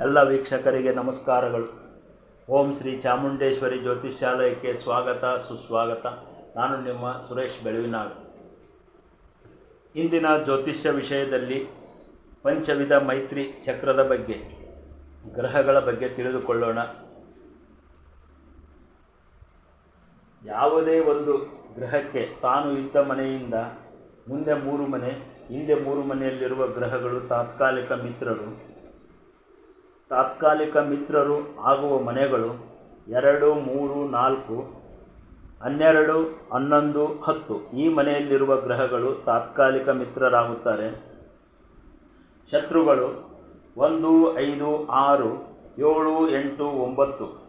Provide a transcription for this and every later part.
ಎಲ್ಲ ವೀಕ್ಷಕರಿಗೆ ನಮಸ್ಕಾರಗಳು. ಓಂ ಶ್ರೀ ಚಾಮುಂಡೇಶ್ವರಿ ಜ್ಯೋತಿಷ್ಯಾಲಯಕ್ಕೆ ಸ್ವಾಗತ, ಸುಸ್ವಾಗತ. ನಾನು ನಿಮ್ಮ ಸುರೇಶ್ ಬೆಳವಿನಾಳ್. ಇಂದಿನ ಜ್ಯೋತಿಷ್ಯ ವಿಷಯದಲ್ಲಿ ಪಂಚವಿಧ ಮೈತ್ರಿ ಚಕ್ರದ ಬಗ್ಗೆ, ಗ್ರಹಗಳ ಬಗ್ಗೆ ತಿಳಿದುಕೊಳ್ಳೋಣ. ಯಾವುದೇ ಒಂದು ಗ್ರಹಕ್ಕೆ ತಾನು ಇದ್ದ ಮನೆಯಿಂದ ಮುಂದೆ ಮೂರು ಮನೆ, ಹಿಂದೆ ಮೂರು ಮನೆಯಲ್ಲಿರುವ ಗ್ರಹಗಳು ತಾತ್ಕಾಲಿಕ ಮಿತ್ರರು. ತಾತ್ಕಾಲಿಕ ಮಿತ್ರರು ಆಗುವ ಮನೆಗಳು ಎರಡು, ಮೂರು, ನಾಲ್ಕು, ಹನ್ನೆರಡು, ಹನ್ನೊಂದು, ಹತ್ತು. ಈ ಮನೆಯಲ್ಲಿರುವ ಗ್ರಹಗಳು ತಾತ್ಕಾಲಿಕ ಮಿತ್ರರಾಗುತ್ತಾರೆ. ಶತ್ರುಗಳು ಒಂದು, ಐದು, ಆರು, ಏಳು, ಎಂಟು, ಒಂಬತ್ತು.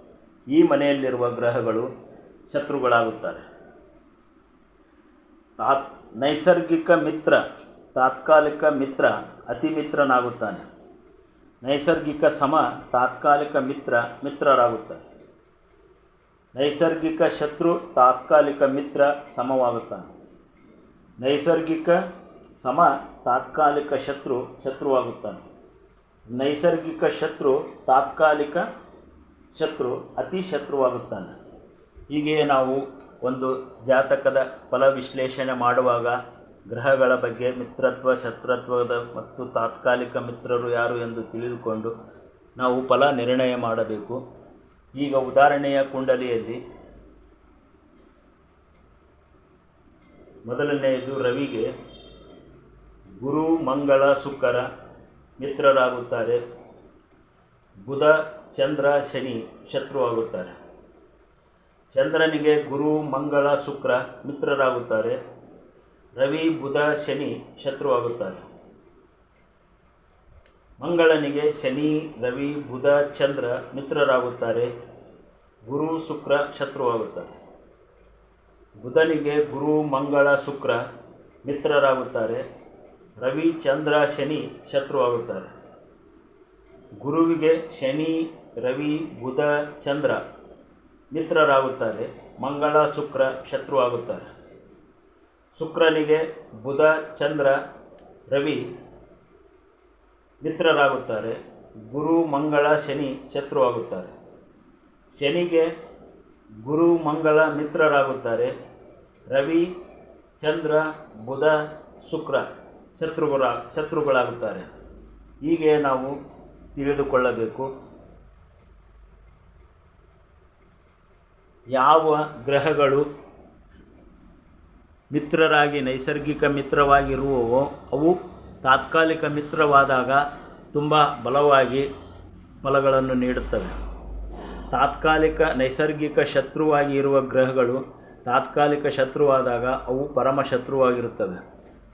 ಈ ಮನೆಯಲ್ಲಿರುವ ಗ್ರಹಗಳು ಶತ್ರುಗಳಾಗುತ್ತಾರೆ. ತಾತ್, ನೈಸರ್ಗಿಕ ಮಿತ್ರ, ತಾತ್ಕಾಲಿಕ ಮಿತ್ರ ಅತಿ ಮಿತ್ರನಾಗುತ್ತಾನೆ ನೈಸರ್ಗಿಕ ಸಮ ತಾತ್ಕಾಲಿಕ ಮಿತ್ರ ಮಿತ್ರರಾಗುತ್ತಾರೆ. ನೈಸರ್ಗಿಕ ಶತ್ರು ತಾತ್ಕಾಲಿಕ ಮಿತ್ರ ಸಮವಾಗುತ್ತಾನೆ. ನೈಸರ್ಗಿಕ ಸಮ ತಾತ್ಕಾಲಿಕ ಶತ್ರು ಶತ್ರುವಾಗುತ್ತಾನೆ. ನೈಸರ್ಗಿಕ ಶತ್ರು ತಾತ್ಕಾಲಿಕ ಶತ್ರು ಅತಿ ಶತ್ರುವಾಗುತ್ತಾನೆ. ಹೀಗೆ ನಾವು ಒಂದು ಜಾತಕದ ಫಲ ವಿಶ್ಲೇಷಣೆ ಮಾಡುವಾಗ ಗ್ರಹಗಳ ಬಗ್ಗೆ ಮಿತ್ರತ್ವ, ಶತ್ರುತ್ವದ ಮತ್ತು ತಾತ್ಕಾಲಿಕ ಮಿತ್ರರು ಯಾರು ಎಂದು ತಿಳಿದುಕೊಂಡು ನಾವು ಫಲ ನಿರ್ಣಯ ಮಾಡಬೇಕು. ಈಗ ಉದಾಹರಣೆಯ ಕುಂಡಲಿಯಲ್ಲಿ ಮೊದಲನೆಯದು ರವಿಗೆ ಗುರು, ಮಂಗಳ, ಶುಕ್ರ ಮಿತ್ರರಾಗುತ್ತಾರೆ. ಬುಧ, ಚಂದ್ರ, ಶನಿ ಶತ್ರುವಾಗುತ್ತಾರೆ ಚಂದ್ರನಿಗೆ ಗುರು, ಮಂಗಳ, ಶುಕ್ರ ಮಿತ್ರರಾಗುತ್ತಾರೆ. ರವಿ, ಬುಧ, ಶನಿ ಶತ್ರುವಾಗುತ್ತಾರೆ. ಮಂಗಳನಿಗೆ ಶನಿ, ರವಿ, ಬುಧ, ಚಂದ್ರ ಮಿತ್ರರಾಗುತ್ತಾರೆ. ಗುರು, ಶುಕ್ರ ಶತ್ರುವಾಗುತ್ತಾರೆ. ಬುಧನಿಗೆ ಗುರು, ಮಂಗಳ, ಶುಕ್ರ ಮಿತ್ರರಾಗುತ್ತಾರೆ. ರವಿ, ಚಂದ್ರ, ಶನಿ ಶತ್ರುವಾಗುತ್ತಾರೆ. ಗುರುವಿಗೆ ಶನಿ, ರವಿ, ಬುಧ, ಚಂದ್ರ ಮಿತ್ರರಾಗುತ್ತಾರೆ. ಮಂಗಳ, ಶುಕ್ರ ಶತ್ರುವಾಗುತ್ತಾರೆ. ಶುಕ್ರನಿಗೆ ಬುಧ, ಚಂದ್ರ, ರವಿ ಮಿತ್ರರಾಗುತ್ತಾರೆ. ಗುರು, ಮಂಗಳ, ಶನಿ ಶತ್ರುವಾಗುತ್ತಾರೆ ಶನಿಗೆ ಗುರು, ಮಂಗಳ ಮಿತ್ರರಾಗುತ್ತಾರೆ. ರವಿ, ಚಂದ್ರ, ಬುಧ, ಶುಕ್ರ ಶತ್ರುಗಳ, ಶತ್ರುಗಳಾಗುತ್ತಾರೆ. ಹೀಗೆ ನಾವು ತಿಳಿದುಕೊಳ್ಳಬೇಕು. ಯಾವ ಗ್ರಹಗಳು ಮಿತ್ರರಾಗಿ, ನೈಸರ್ಗಿಕ ಮಿತ್ರವಾಗಿರುವವು, ಅವು ತಾತ್ಕಾಲಿಕ ಮಿತ್ರವಾದಾಗ ತುಂಬ ಬಲವಾಗಿ ಫಲಗಳನ್ನು ನೀಡುತ್ತವೆ. ತಾತ್ಕಾಲಿಕ, ನೈಸರ್ಗಿಕ ಶತ್ರುವಾಗಿ ಇರುವ ಗ್ರಹಗಳು ತಾತ್ಕಾಲಿಕ ಶತ್ರುವಾದಾಗ ಅವು ಪರಮ ಶತ್ರುವಾಗಿರುತ್ತವೆ.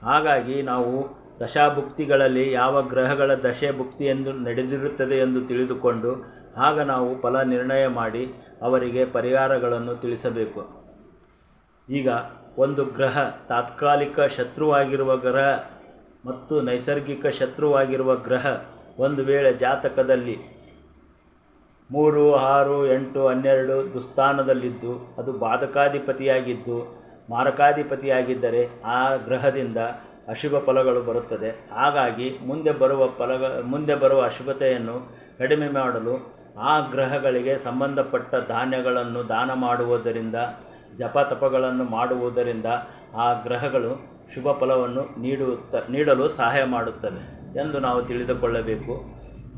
ಹಾಗಾಗಿ ನಾವು ದಶಾಭುಕ್ತಿಗಳಲ್ಲಿ ಯಾವ ಗ್ರಹಗಳ ದಶೆ ಭುಕ್ತಿ ಎಂದು ನಡೆದಿರುತ್ತದೆ ಎಂದು ತಿಳಿದುಕೊಂಡು ಆಗ ನಾವು ಫಲ ನಿರ್ಣಯ ಮಾಡಿ ಅವರಿಗೆ ಪರಿಹಾರಗಳನ್ನು ತಿಳಿಸಬೇಕು. ಈಗ ಒಂದು ಗ್ರಹ ತಾತ್ಕಾಲಿಕ ಶತ್ರುವಾಗಿರುವ ಗ್ರಹ ಮತ್ತು ನೈಸರ್ಗಿಕ ಶತ್ರುವಾಗಿರುವ ಗ್ರಹ ಒಂದು ವೇಳೆ ಜಾತಕದಲ್ಲಿ ಮೂರು, ಆರು, ಎಂಟು, ಹನ್ನೆರಡು ದುಸ್ಥಾನದಲ್ಲಿದ್ದು, ಅದು ಬಾಧಕಾಧಿಪತಿಯಾಗಿದ್ದು, ಮಾರಕಾಧಿಪತಿಯಾಗಿದ್ದರೆ ಆ ಗ್ರಹದಿಂದ ಅಶುಭ ಫಲಗಳು ಬರುತ್ತದೆ. ಹಾಗಾಗಿ ಮುಂದೆ ಬರುವ ಫಲಗ, ಮುಂದೆ ಬರುವ ಅಶುಭತೆಯನ್ನು ಕಡಿಮೆ ಮಾಡಲು ಆ ಗ್ರಹಗಳಿಗೆ ಸಂಬಂಧಪಟ್ಟ ಧಾನ್ಯಗಳನ್ನು ದಾನ ಮಾಡುವುದರಿಂದ ಜಪ ತಪಗಳನ್ನು ಮಾಡುವುದರಿಂದ ಆ ಗ್ರಹಗಳು ಶುಭ ಫಲವನ್ನು ನೀಡುತ್ತ, ನೀಡಲು ಸಹಾಯ ಮಾಡುತ್ತವೆ ಎಂದು ನಾವು ತಿಳಿದುಕೊಳ್ಳಬೇಕು.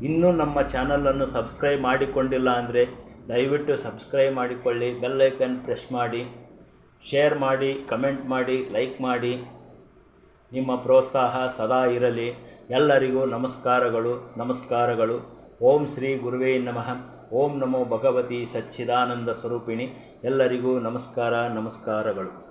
ಇನ್ನೂ ನಮ್ಮ ಚಾನಲನ್ನು ಸಬ್ಸ್ಕ್ರೈಬ್ ಮಾಡಿಕೊಂಡಿಲ್ಲ ಅಂದರೆ ದಯವಿಟ್ಟು ಸಬ್ಸ್ಕ್ರೈಬ್ ಮಾಡಿಕೊಳ್ಳಿ ಬೆಲ್ಲೈಕನ್ ಪ್ರೆಸ್ ಮಾಡಿ, ಶೇರ್ ಮಾಡಿ, ಕಮೆಂಟ್ ಮಾಡಿ, ಲೈಕ್ ಮಾಡಿ. ನಿಮ್ಮ ಪ್ರೋತ್ಸಾಹ ಸದಾ ಇರಲಿ. ಎಲ್ಲರಿಗೂ ನಮಸ್ಕಾರಗಳು ನಮಸ್ಕಾರಗಳು. ಓಂ ಶ್ರೀ ಗುರುವೇ ನಮಃ. ಓಂ ನಮೋ ಭಗವತಿ ಸಚ್ಚಿದಾನಂದ ಸ್ವರೂಪಿಣಿ ಎಲ್ಲರಿಗೂ ನಮಸ್ಕಾರ ನಮಸ್ಕಾರಗಳು.